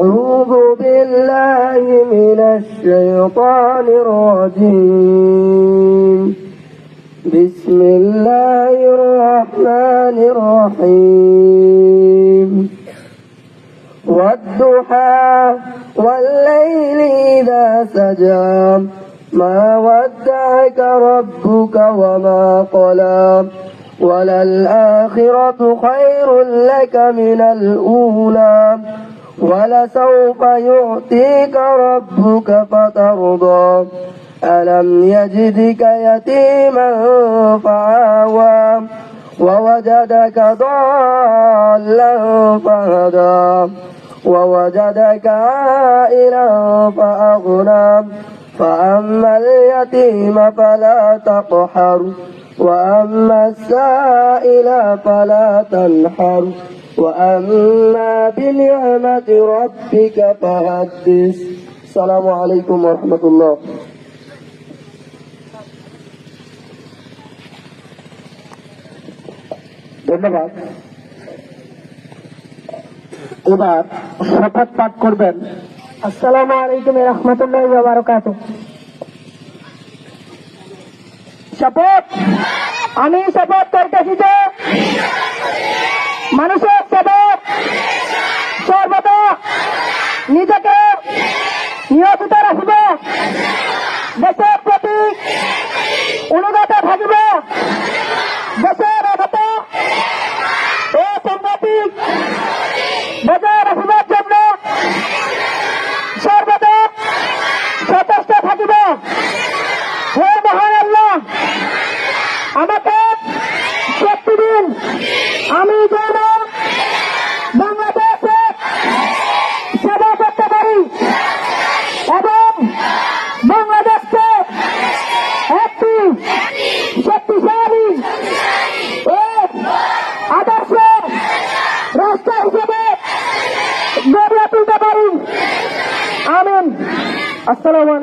أعوذ بالله من الشيطان الرجيم. بسم الله الرحمن الرحيم. والضحى والليل إذا سجى. ما ودعك ربك وما قلى. وللآخرة خير لك من الأولى. ولسوف يعطيك ربك فترضى. ألم يجدك يتيما فآوى ووجدك ضالا فهدى ووجدك عائلا فأغنى. فأما اليتيم فلا تقحر وأما السائل فلا تنحر. وأما بنعمة ربك فحدث السلام عليكم ورحمة الله ধন্যবাদ এবার শপথ পাঠ করবেন আসসালামু আলাইকুম রহমতুল্লাহ বারকাত শপথ আমি শপথ করতেছি যে মানুষের নিয়োজিত রাখিব। দেশের প্রতি অনুগত থাকিব। দেশের অগত ও সংগতি বজায় রাখিবার জন্য সর্বদা সচেষ্ট থাকিব। হে মহান আল্লাহ, আমাকে শক্তি দিন আমি যেন শক্তিশালী আদর্শ রাস্তা হিসেবে গড়ে তুলতে পারি। আমিন। আসসালাম